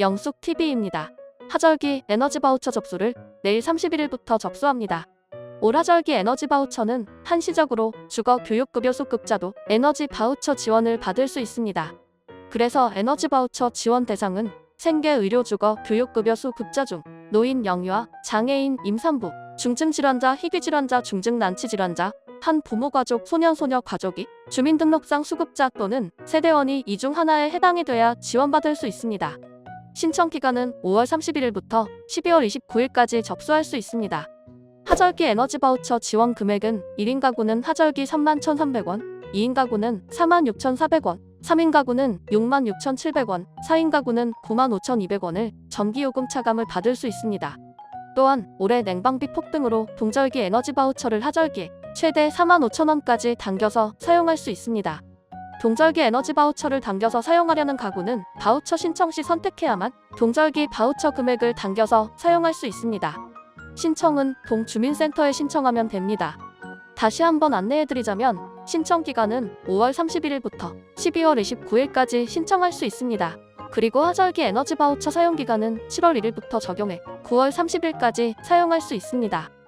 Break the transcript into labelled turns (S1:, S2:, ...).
S1: 영숙TV입니다. 하절기 에너지 바우처 접수를 내일 31일부터 접수합니다. 올 하절기 에너지 바우처는 한시적으로 주거 교육급여 수급자도 에너지 바우처 지원을 받을 수 있습니다. 그래서 에너지 바우처 지원 대상은 생계 의료 주거 교육급여 수급자 중 노인 영유아, 장애인, 임산부, 중증 질환자, 희귀 질환자, 중증 난치 질환자, 한 부모 가족, 소년 소녀 가족이 주민등록상 수급자 또는 세대원이 이 중 하나에 해당이 돼야 지원받을 수 있습니다. 신청 기간은 5월 31일부터 12월 29일까지 접수할 수 있습니다. 하절기 에너지 바우처 지원 금액은 1인 가구는 하절기 31,300원, 2인 가구는 46,400원, 3인 가구는 66,700원, 4인 가구는 95,200원을 전기요금 차감을 받을 수 있습니다. 또한 올해 냉방비 폭등으로 동절기 에너지 바우처를 하절기에 최대 45,000원까지 당겨서 사용할 수 있습니다. 동절기 에너지 바우처를 당겨서 사용하려는 가구는 바우처 신청 시 선택해야만 동절기 바우처 금액을 당겨서 사용할 수 있습니다. 신청은 동주민센터에 신청하면 됩니다. 다시 한번 안내해드리자면 신청 기간은 5월 31일부터 12월 29일까지 신청할 수 있습니다. 그리고 하절기 에너지 바우처 사용 기간은 7월 1일부터 적용해 9월 30일까지 사용할 수 있습니다.